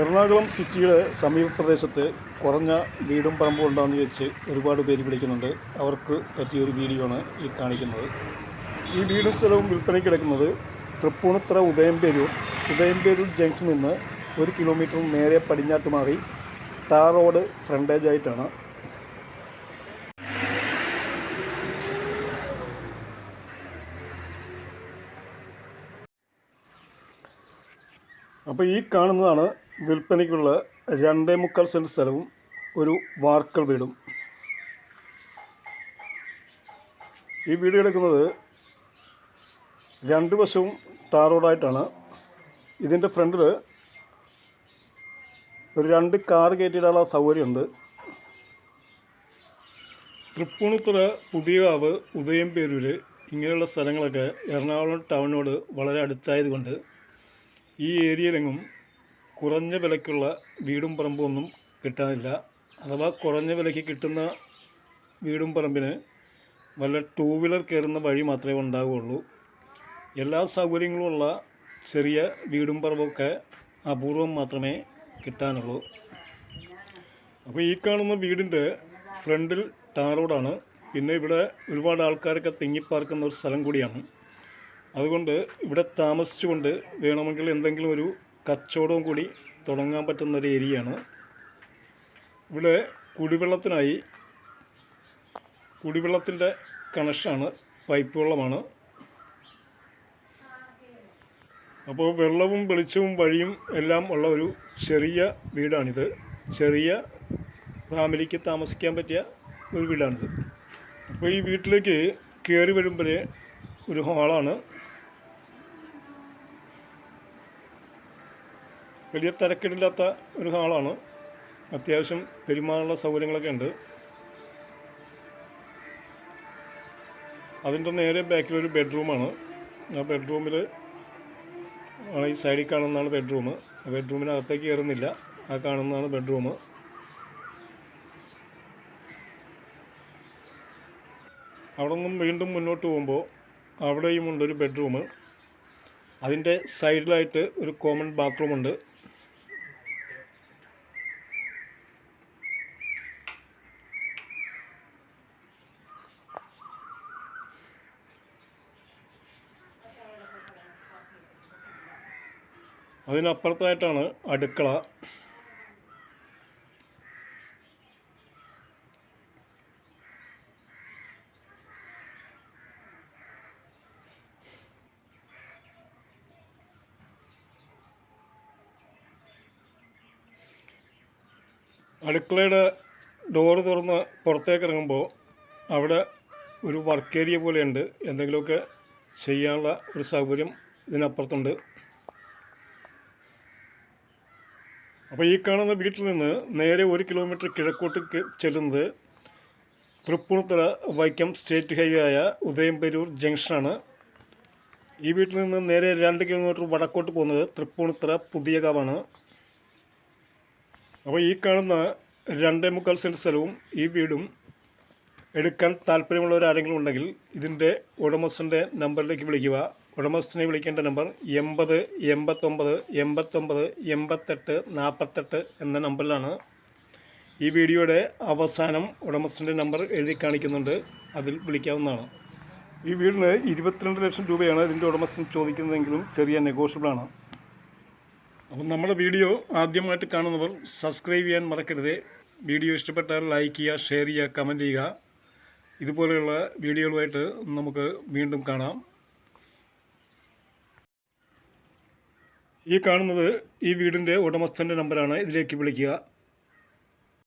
എറണാകുളം സിറ്റിയുടെ സമീപ പ്രദേശത്ത് കുറഞ്ഞ വീടും പറമ്പും ഉണ്ടാകുന്ന വെച്ച് ഒരുപാട് പേര് വിളിക്കുന്നുണ്ട്. അവർക്ക് പറ്റിയൊരു വീഡിയോ ആണ് ഈ കാണിക്കുന്നത്. ഈ വീടും സ്ഥലവും വിൽപ്പനയ്ക്ക് കിടക്കുന്നത് തൃപ്പൂണിത്തറ ഉദയംപേരൂർ ഉദയംപേരൂർ ജംഗ്ഷനിൽ നിന്ന് ഒരു കിലോമീറ്റർ നേരെ പടിഞ്ഞാട്ട് മാറി ടാർ റോഡ് ഫ്രണ്ടേജ് ആയിട്ടാണ്. അപ്പോൾ ഈ കാണുന്നതാണ് വിൽപ്പനയ്ക്കുള്ള രണ്ടേ മുക്കാൽ സെന്റ് സ്ഥലവും ഒരു വാർക്കൽ വീടും. ഈ വീട് കിടക്കുന്നത് രണ്ട് വശവും ടാർ റോഡായിട്ടാണ് ഇതിന്റെ ഫ്രണ്ടിൽ ഒരു രണ്ട് കാർ കയറ്റിയിടാനുള്ള സൗകര്യമുണ്ട്. തൃപ്പൂണിത്തുറ പുതിയകാവ് ഉദയംപേരൂർ ഇങ്ങനെയുള്ള സ്ഥലങ്ങളൊക്കെ എറണാകുളം ടൗണിനോട് വളരെ അടുത്തായതുകൊണ്ട് ഈ ഏരിയയിലെങ്ങും കുറഞ്ഞ വിലയ്ക്കുള്ള വീടും പറമ്പും ഒന്നും കിട്ടാനില്ല. അഥവാ കുറഞ്ഞ വിലയ്ക്ക് കിട്ടുന്ന വീടും പറമ്പിന് വല്ല ടൂ വീലർ കയറുന്ന വഴി മാത്രമേ ഉണ്ടാവുകയുള്ളൂ. എല്ലാ സൗകര്യങ്ങളുമുള്ള ചെറിയ വീടും പറമ്പൊക്കെ അപൂർവം മാത്രമേ കിട്ടാനുള്ളൂ. അപ്പോൾ ഈ കാണുന്ന വീടിന്റെ ഫ്രണ്ടിൽ ടാർ റോഡാണ് പിന്നെ ഇവിടെ ഒരുപാട് ആൾക്കാരൊക്കെ തിങ്ങിപ്പാർക്കുന്ന ഒരു സ്ഥലം കൂടിയാണ്. അതുകൊണ്ട് ഇവിടെ താമസിച്ചുകൊണ്ട് വേണമെങ്കിൽ എന്തെങ്കിലും ഒരു കച്ചവടവും കൂടി തുടങ്ങാൻ പറ്റുന്ന ഒരു ഏരിയയാണ്. ഇവിടെ കുടിവെള്ളത്തിനായി കുടിവെള്ളത്തിന്റെ കണക്ഷനാണ് പൈപ്പ് വെള്ളമാണ്. അപ്പോൾ വെള്ളവും വെളിച്ചവും വഴിയും എല്ലാം ഉള്ള ഒരു ചെറിയ വീടാണിത്. ചെറിയ ഫാമിലിക്ക് താമസിക്കാൻ പറ്റിയ ഒരു വീടാണിത്. അപ്പോൾ ഈ വീട്ടിലേക്ക് കയറി വരുമ്പോൾ ഒരു ഹാളാണ്. വലിയ തിരക്കിടില്ലാത്ത ഒരു ഹാളാണ്. അത്യാവശ്യം പെരുമാറുള്ള സൗകര്യങ്ങളൊക്കെ ഉണ്ട്. അതിന്റെ നേരെ ബാക്കിലൊരു ബെഡ്റൂമാണ്. ആ ബെഡ്റൂമിൽ ആണ് ഈ സൈഡിൽ കാണുന്നതാണ് ബെഡ്റൂം ആ ബെഡ്റൂമിനകത്തേക്ക് കയറുന്നില്ല. ആ കാണുന്നതാണ് ബെഡ്റൂം അവിടെ നിന്നും വീണ്ടും മുന്നോട്ട് പോകുമ്പോൾ അവിടെയും ഉണ്ടൊരു ബെഡ്റൂം അതിന്റെ സൈഡിലായിട്ട് ഒരു കോമൺ ബാത്റൂം ഉണ്ട്. അതിനപ്പുറത്തായിട്ടാണ് അടുക്കള. അടുക്കളയുടെ ഡോറ് തുറന്ന് പുറത്തേക്ക് ഇറങ്ങുമ്പോൾ അവിടെ ഒരു വർക്ക് ഏരിയ പോലെയുണ്ട്. എന്തെങ്കിലുമൊക്കെ ചെയ്യാനുള്ള ഒരു സൗകര്യം ഇതിനപ്പുറത്തുണ്ട്. അപ്പോൾ ഈ കാണുന്ന വീട്ടിൽ നിന്ന് നേരെ ഒരു കിലോമീറ്റർ കിഴക്കോട്ട് ചെല്ലുന്നത് തൃപ്പൂണിത്തുറ വൈക്കം സ്റ്റേറ്റ് ഹൈവേ ആയ ഉദയംപേരൂർ ജംഗ്ഷനാണ് ഈ വീട്ടിൽ നിന്ന് നേരെ രണ്ട് കിലോമീറ്റർ വടക്കോട്ട് പോകുന്നത് തൃപ്പൂണിത്തുറ പുതിയകാവാണ്. അപ്പോൾ ഈ കാണുന്ന രണ്ടേ മുക്കാൽ സെന്റ് സ്ഥലവും ഈ വീടും എടുക്കാൻ താല്പര്യമുള്ളവർ ആരെങ്കിലും ഉണ്ടെങ്കിൽ ഇതിന്റെ ഉടമസ്ഥന്റെ നമ്പറിലേക്ക് വിളിക്കുക. ഉടമസ്ഥനെ വിളിക്കേണ്ട നമ്പർ എൺപത് എൺപത്തൊമ്പത് എൺപത്തൊമ്പത് എൺപത്തെട്ട് നാൽപ്പത്തെട്ട് എന്ന നമ്പറിലാണ്. ഈ വീഡിയോയുടെ അവസാനം ഉടമസ്ഥന്റെ നമ്പർ എഴുതി കാണിക്കുന്നുണ്ട്. അതിൽ വിളിക്കാവുന്നതാണ്. ഈ വീടിന് ഇരുപത്തിരണ്ട് ലക്ഷം രൂപയാണ് ഇതിന്റെ ഉടമസ്ഥൻ ചോദിക്കുന്നതെങ്കിലും ചെറിയ നെഗോഷ്യബിളാണ് അപ്പം നമ്മുടെ വീഡിയോ ആദ്യമായിട്ട് കാണുന്നവർ സബ്സ്ക്രൈബ് ചെയ്യാൻ മറക്കരുത്. വീഡിയോ ഇഷ്ടപ്പെട്ടാൽ ലൈക്ക് ചെയ്യുക ഷെയർ ചെയ്യുക കമന്റ് ചെയ്യുക. ഇതുപോലെയുള്ള വീഡിയോകളുമായിട്ട് നമുക്ക് വീണ്ടും കാണാം. ഈ കാണുന്നത് ഈ വീടിന്റെ ഉടമസ്ഥന്റെ നമ്പറാണ് ഇതിലേക്ക് വിളിക്കുക.